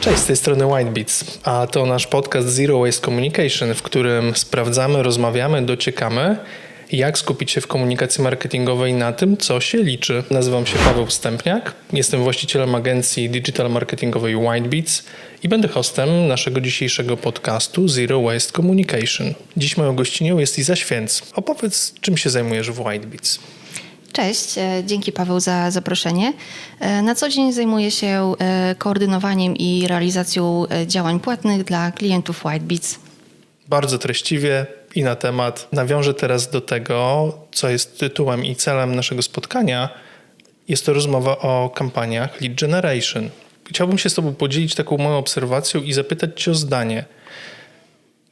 Cześć, z tej strony Whitebeats, a to nasz podcast Zero Waste Communication, w którym sprawdzamy, rozmawiamy, dociekamy, jak skupić się w komunikacji marketingowej na tym, co się liczy. Nazywam się Paweł Wstępniak, jestem właścicielem agencji digital marketingowej Whitebeats i będę hostem naszego dzisiejszego podcastu Zero Waste Communication. Dziś moją gościnią jest Iza Święc. Opowiedz, czym się zajmujesz w Whitebeats. Cześć, e, dzięki Paweł za zaproszenie. E, na co dzień zajmuję się e, koordynowaniem i realizacją działań płatnych dla klientów Whitebeats. Bardzo treściwie i na temat. Nawiążę teraz do tego, co jest tytułem i celem naszego spotkania. Jest to rozmowa o kampaniach Lead Generation. Chciałbym się z Tobą podzielić taką moją obserwacją i zapytać Cię o zdanie.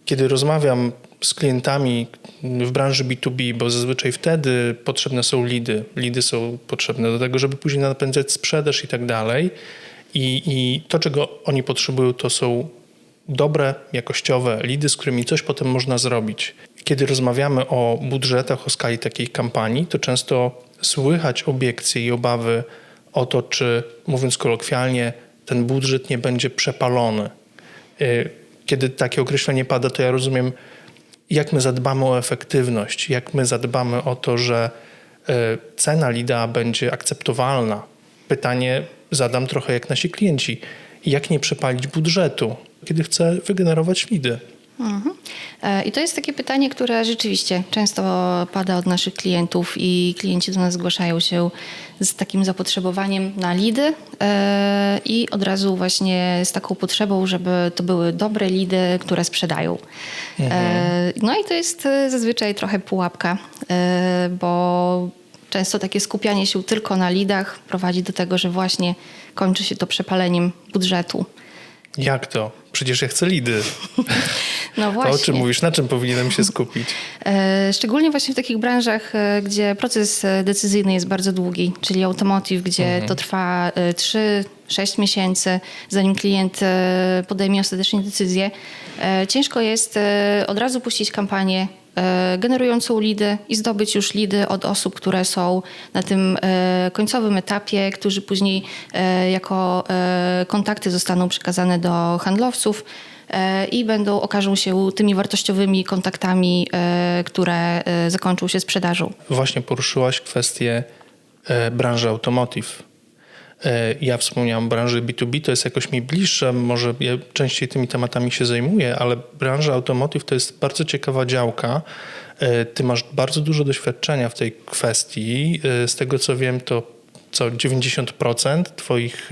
Kiedy rozmawiam z klientami w branży B2B, bo zazwyczaj wtedy potrzebne są lidy. Lidy są potrzebne do tego, żeby później napędzać sprzedaż i tak dalej. I, I to, czego oni potrzebują, to są dobre, jakościowe lidy, z którymi coś potem można zrobić. Kiedy rozmawiamy o budżetach, o skali takiej kampanii, to często słychać obiekcje i obawy o to, czy mówiąc kolokwialnie, ten budżet nie będzie przepalony. Y, kiedy takie określenie pada, to ja rozumiem, jak my zadbamy o efektywność, jak my zadbamy o to, że y, cena lida będzie akceptowalna. Pytanie zadam trochę jak nasi klienci. Jak nie przepalić budżetu, kiedy chcę wygenerować lidy? Mhm. E, I to jest takie pytanie, które rzeczywiście często pada od naszych klientów i klienci do nas zgłaszają się z takim zapotrzebowaniem na lidy e, i od razu właśnie z taką potrzebą, żeby to były dobre lidy, które sprzedają. E, mhm. No i to jest zazwyczaj trochę pułapka, bo często takie skupianie się tylko na lidach prowadzi do tego, że właśnie kończy się to przepaleniem budżetu. Jak to? Przecież ja chcę lidy. No właśnie. To o czym mówisz? Na czym powinienem się skupić? E, szczególnie właśnie w takich branżach, e, gdzie proces e, decyzyjny jest bardzo długi, czyli automotive, gdzie mhm. to trwa 3-6 miesięcy, zanim klient podejmie ostatecznie decyzję. Ciężko jest od razu puścić kampanię generującą lidy i zdobyć już lidy od osób, które są na tym e, końcowym etapie, którzy później e, jako kontakty zostaną przekazane do handlowców i będą, okażą się tymi wartościowymi kontaktami, które zakończą się sprzedażą. Właśnie poruszyłaś kwestię branży automotive. E, ja wspomniałem branży B2B, to jest jakoś mi bliższe, może ja częściej tymi tematami się zajmuję, ale branża automotive to jest bardzo ciekawa działka. E, ty masz bardzo dużo doświadczenia w tej kwestii. E, z tego co wiem, to co 90% Twoich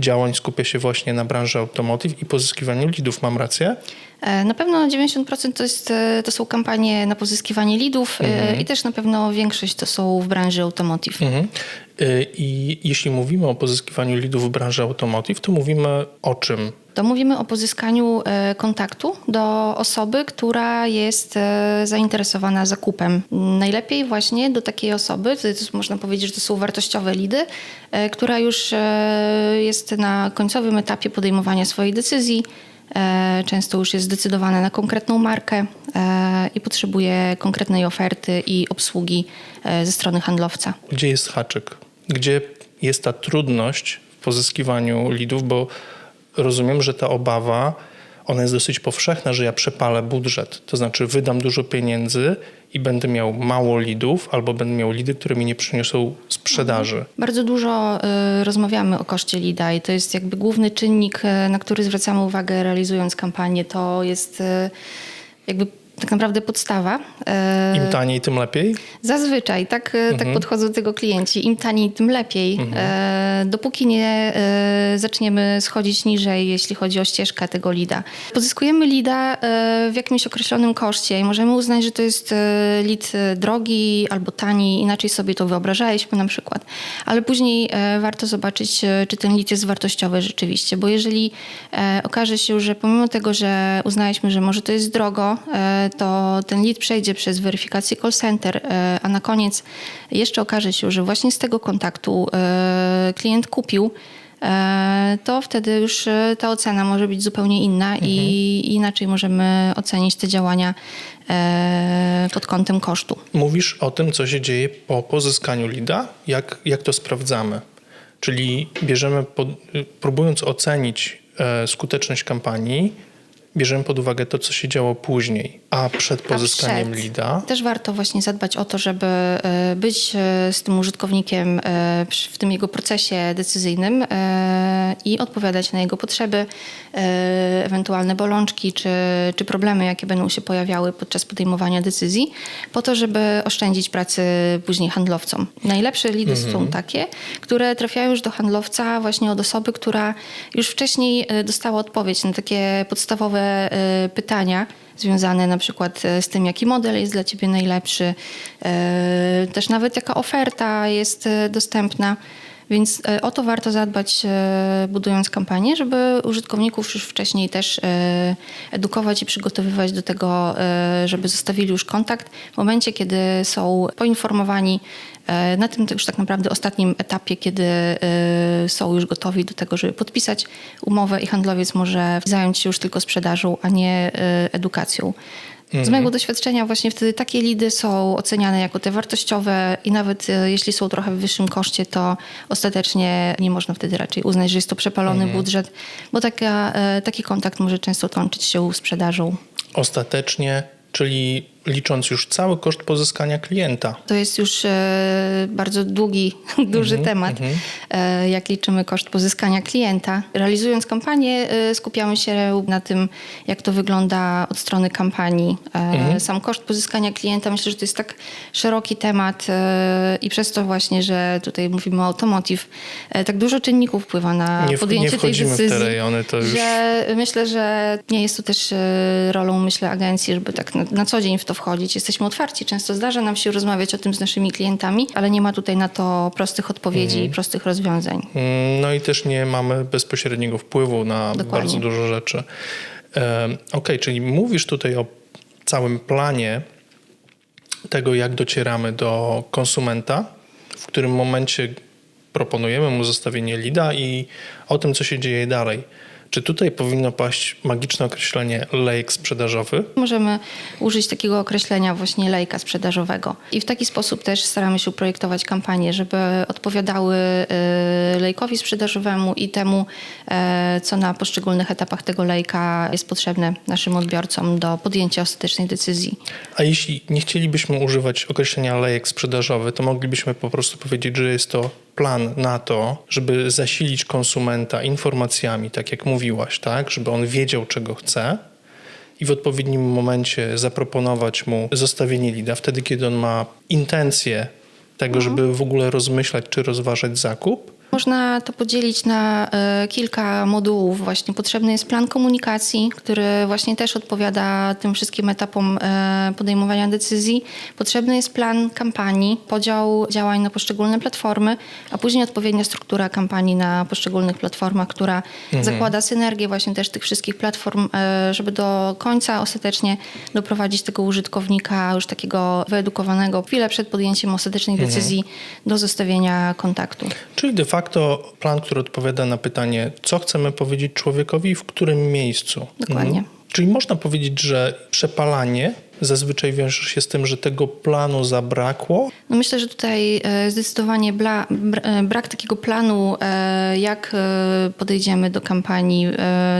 działań skupia się właśnie na branży automotive i pozyskiwaniu lidów, mam rację? E, na pewno 90% to, jest, e, to są kampanie na pozyskiwanie lidów e, mhm. i też na pewno większość to są w branży automotive. Mhm. I jeśli mówimy o pozyskiwaniu lidów w branży automotive, to mówimy o czym? To mówimy o pozyskaniu kontaktu do osoby, która jest zainteresowana zakupem. Najlepiej właśnie do takiej osoby, to można powiedzieć, że to są wartościowe lidy, która już jest na końcowym etapie podejmowania swojej decyzji, E, często już jest zdecydowane na konkretną markę e, i potrzebuje konkretnej oferty i obsługi e, ze strony handlowca. Gdzie jest haczyk? Gdzie jest ta trudność w pozyskiwaniu lidów? Bo rozumiem, że ta obawa ona jest dosyć powszechna, że ja przepalę budżet. To znaczy wydam dużo pieniędzy i będę miał mało lidów, albo będę miał lidy, które mi nie przyniosą sprzedaży. Mhm. Bardzo dużo y, rozmawiamy o koszcie lida i to jest jakby główny czynnik, y, na który zwracamy uwagę realizując kampanię. To jest y, jakby tak naprawdę podstawa. E, Im taniej, tym lepiej? Zazwyczaj, tak, e, tak mhm. tak podchodzą do tego klienci. Im taniej, tym lepiej. Mhm. E, dopóki nie zaczniemy schodzić niżej, jeśli chodzi o ścieżkę tego lida. Pozyskujemy lida w jakimś określonym koszcie i możemy uznać, że to jest lid drogi albo tani, inaczej sobie to wyobrażaliśmy na przykład. Ale później warto zobaczyć, czy ten lid jest wartościowy rzeczywiście, bo jeżeli okaże się, że pomimo tego, że uznaliśmy, że może to jest drogo, to ten lead przejdzie przez weryfikację call center, e, a na koniec jeszcze okaże się, że właśnie z tego kontaktu e, klient kupił, e, to wtedy już ta ocena może być zupełnie inna mhm. i inaczej możemy ocenić te działania pod kątem kosztu. Mówisz o tym, co się dzieje po pozyskaniu lida, jak, jak to sprawdzamy. Czyli bierzemy, pod, próbując ocenić skuteczność kampanii, bierzemy pod uwagę to, co się działo później, a przed pozyskaniem przed. lida. Też warto właśnie zadbać o to, żeby e, być e, z tym użytkownikiem e, w tym jego procesie decyzyjnym i odpowiadać na jego potrzeby, ewentualne bolączki czy, czy problemy, jakie będą się pojawiały podczas podejmowania decyzji, po to, żeby oszczędzić pracy później handlowcom. Najlepsze lidy są takie, które trafiają już do handlowca właśnie od osoby, która już wcześniej dostała odpowiedź na takie podstawowe e, pytania, związane na przykład e, z tym, jaki model jest dla ciebie najlepszy, e, też nawet jaka oferta jest dostępna. Więc e, o to warto zadbać, e, budując kampanię, żeby użytkowników już wcześniej też e, edukować i przygotowywać do tego, żeby zostawili już kontakt w momencie, kiedy są poinformowani na tym już tak naprawdę ostatnim etapie, kiedy są już gotowi do tego, żeby podpisać umowę i handlowiec może zająć się już tylko sprzedażą, a nie edukacją. Z mojego doświadczenia właśnie wtedy takie lidy są oceniane jako te wartościowe i nawet e, jeśli są trochę w wyższym koszcie, to ostatecznie nie można wtedy raczej uznać, że jest to przepalony budżet, bo taka, e, taki kontakt może często kończyć się sprzedażą. Ostatecznie, czyli licząc już cały koszt pozyskania klienta. To jest już e, bardzo długi, duży temat, e, jak liczymy koszt pozyskania klienta. Realizując kampanię, e, skupiamy się na tym, jak to wygląda od strony kampanii. E, Sam koszt pozyskania klienta, myślę, że to jest tak szeroki temat e, i przez to właśnie, że tutaj mówimy o automotive, e, tak dużo czynników wpływa na Nie w- podjęcie nie tej wchodzimy w te decyzji. rejony, to już- Że myślę, że nie jest to też e, rolą, myślę, agencji, żeby tak na, na co dzień w to wchodzić. Jesteśmy otwarci. Często zdarza nam się rozmawiać o tym z naszymi klientami, ale nie ma tutaj na to prostych odpowiedzi Mhm. i prostych rozwiązań. Mm, No i też nie mamy bezpośredniego wpływu na Dokładnie. bardzo dużo rzeczy. Em, Okej, czyli mówisz tutaj o całym planie tego, jak docieramy do konsumenta, w którym momencie proponujemy mu zostawienie lida i o tym, co się dzieje dalej. Czy tutaj powinno paść magiczne określenie lejek sprzedażowy? Możemy użyć takiego określenia właśnie lejka sprzedażowego. I w taki sposób też staramy się projektować kampanie, żeby odpowiadały e, lejkowi sprzedażowemu i temu, e, co na poszczególnych etapach tego lejka jest potrzebne naszym odbiorcom do podjęcia ostatecznej decyzji. A jeśli nie chcielibyśmy używać określenia lejek sprzedażowy, to moglibyśmy po prostu powiedzieć, że jest to plan na to, żeby zasilić konsumenta informacjami, tak jak mówiłaś, tak, żeby on wiedział, czego chce i w odpowiednim momencie zaproponować mu zostawienie lida, wtedy kiedy on ma intencję tego, żeby w ogóle rozmyślać czy rozważać zakup. Można to podzielić na e, kilka modułów. Właśnie potrzebny jest plan komunikacji, który właśnie też odpowiada tym wszystkim etapom e, podejmowania decyzji. Potrzebny jest plan kampanii, podział działań na poszczególne platformy, a później odpowiednia struktura kampanii na poszczególnych platformach, która zakłada synergię właśnie też tych wszystkich platform, e, żeby do końca ostatecznie doprowadzić tego użytkownika już takiego wyedukowanego chwilę przed podjęciem ostatecznej decyzji do zostawienia kontaktu. Czyli de facto plan, który odpowiada na pytanie, co chcemy powiedzieć człowiekowi i w którym miejscu. Dokładnie. Mhm. Czyli można powiedzieć, że przepalanie zazwyczaj wiąże się z tym, że tego planu zabrakło. No myślę, że tutaj e, zdecydowanie bla, e, brak takiego planu, e, jak podejdziemy do kampanii,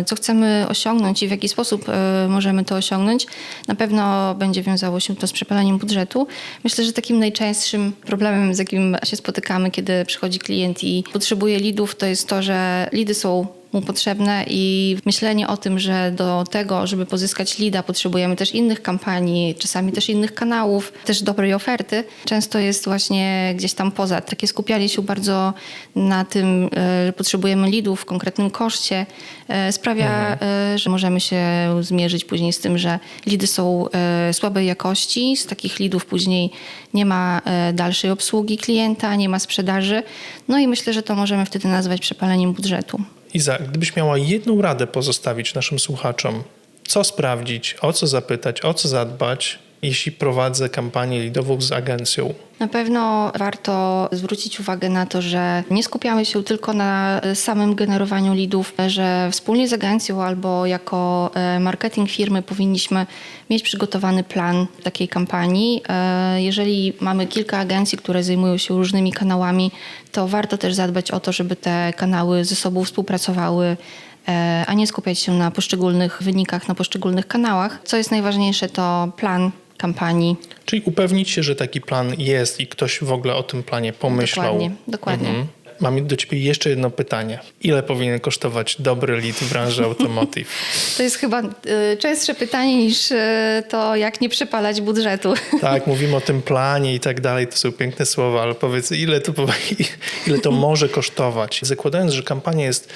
co chcemy osiągnąć i w jaki sposób możemy to osiągnąć, na pewno będzie wiązało się to z przepaleniem budżetu. Myślę, że takim najczęstszym problemem, z jakim się spotykamy, kiedy przychodzi klient i potrzebuje lidów, to jest to, że lidy są mu potrzebne i myślenie o tym, że do tego, żeby pozyskać lida, potrzebujemy też innych kampanii, czasami też innych kanałów, też dobrej oferty, często jest właśnie gdzieś tam poza. Takie skupianie się bardzo na tym, e, że potrzebujemy lidów w konkretnym koszcie, e, sprawia, e, że możemy się zmierzyć później z tym, że lidy są słabej jakości, z takich lidów później nie ma dalszej obsługi klienta, nie ma sprzedaży. No i myślę, że to możemy wtedy nazwać przepaleniem budżetu. Iza, gdybyś miała jedną radę pozostawić naszym słuchaczom, co sprawdzić, o co zapytać, o co zadbać, jeśli prowadzę kampanię lidową z agencją? Na pewno warto zwrócić uwagę na to, że nie skupiamy się tylko na samym generowaniu lidów, że wspólnie z agencją albo jako e, marketing firmy powinniśmy mieć przygotowany plan takiej kampanii. E, Jeżeli mamy kilka agencji, które zajmują się różnymi kanałami, to warto też zadbać o to, żeby te kanały ze sobą współpracowały e, a nie skupiać się na poszczególnych wynikach, na poszczególnych kanałach. Co jest najważniejsze, to plan kampanii. Czyli upewnić się, że taki plan jest i ktoś w ogóle o tym planie pomyślał. Dokładnie, dokładnie. Mhm. Mam do ciebie jeszcze jedno pytanie. Ile powinien kosztować dobry lead w branży automotive? To jest chyba y, częstsze pytanie niż y, to, jak nie przepalać budżetu. Tak, mówimy o tym planie i tak dalej, to są piękne słowa, ale powiedz, ile to, ile to może kosztować? Zakładając, że kampania jest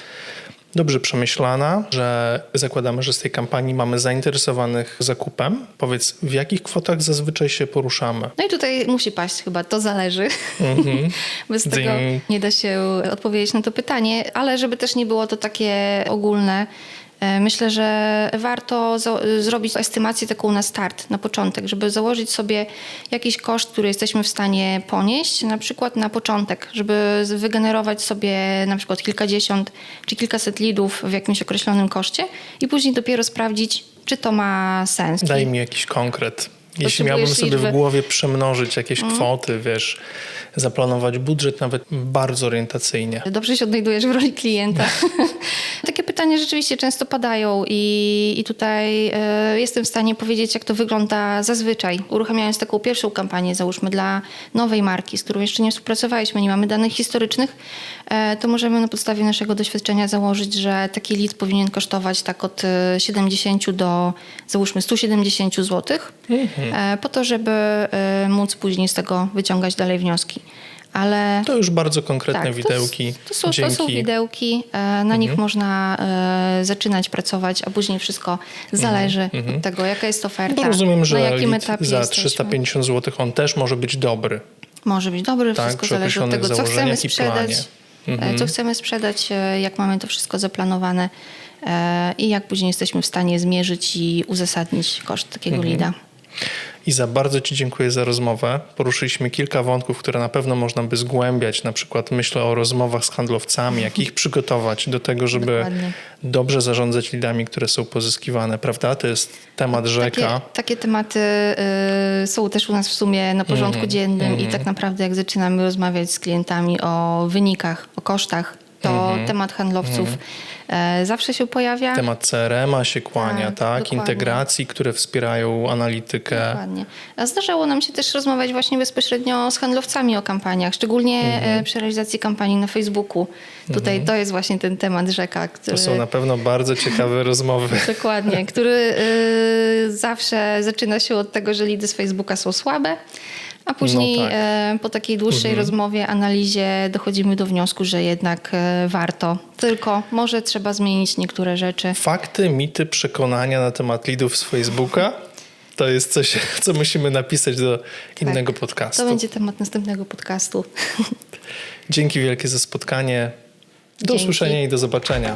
dobrze przemyślana, że zakładamy, że z tej kampanii mamy zainteresowanych zakupem, powiedz, w jakich kwotach zazwyczaj się poruszamy? No i tutaj musi paść chyba, to zależy. Bez tego Ding. nie da się odpowiedzieć na to pytanie, ale żeby też nie było to takie ogólne, myślę, że warto zrobić estymację taką na start, na początek, żeby założyć sobie jakiś koszt, który jesteśmy w stanie ponieść, na przykład na początek, żeby wygenerować sobie na przykład kilkadziesiąt czy kilkaset lidów w jakimś określonym koszcie i później dopiero sprawdzić, czy to ma sens. Daj mi jakiś konkret. Jeśli miałbym sobie liczby. w głowie przemnożyć jakieś Mhm. kwoty, wiesz, zaplanować budżet nawet bardzo orientacyjnie. Dobrze się odnajdujesz w roli klienta. Takie pytania rzeczywiście często padają i, i tutaj e, jestem w stanie powiedzieć, jak to wygląda zazwyczaj. Uruchamiając taką pierwszą kampanię, załóżmy dla nowej marki, z którą jeszcze nie współpracowaliśmy, nie mamy danych historycznych, e, to możemy na podstawie naszego doświadczenia założyć, że taki lead powinien kosztować tak od e, 70 do załóżmy 170 zł, e, po to, żeby e, móc później z tego wyciągać dalej wnioski. Ale To już bardzo konkretne tak, widełki. To, to, są, to. Mhm. są widełki, e, na nich można e, zaczynać pracować, a później wszystko zależy od tego, jaka jest oferta, Mhm. Bo rozumiem, że na jakim etapie za jesteśmy. 350 zł on też może być dobry. Może być dobry, Tak, wszystko zależy od tego, co chcemy założeniach i planie. sprzedać, Mhm. e, co chcemy sprzedać, e, jak mamy to wszystko zaplanowane e, i jak później jesteśmy w stanie zmierzyć i uzasadnić koszt takiego Mhm. lida. Iza, bardzo Ci dziękuję za rozmowę. Poruszyliśmy kilka wątków, które na pewno można by zgłębiać. Na przykład myślę o rozmowach z handlowcami, jak ich przygotować do tego, żeby Dokładnie. dobrze zarządzać lidami, które są pozyskiwane, prawda? To jest temat rzeka. Takie, takie tematy y, są też u nas w sumie na porządku Mhm. dziennym i tak naprawdę jak zaczynamy rozmawiać z klientami o wynikach, o kosztach, to temat handlowców e, zawsze się pojawia. Temat CRM-a się kłania, Tak, tak? Integracji, które wspierają analitykę. Dokładnie. A zdarzało nam się też rozmawiać właśnie bezpośrednio z handlowcami o kampaniach, szczególnie Mhm. e, przy realizacji kampanii na Facebooku. Tutaj to jest właśnie ten temat rzeka, który... To są na pewno bardzo ciekawe rozmowy. Dokładnie, który y, zawsze zaczyna się od tego, że lidy z Facebooka są słabe, a później No tak. e, po takiej dłuższej rozmowie, analizie dochodzimy do wniosku, że jednak e, warto. Tylko może trzeba zmienić niektóre rzeczy. Fakty, mity, przekonania na temat lidów z Facebooka to jest coś, co musimy napisać do innego podcastu. Tak. To będzie temat następnego podcastu. Dzięki wielkie za spotkanie. Do Dzięki. usłyszenia i do zobaczenia.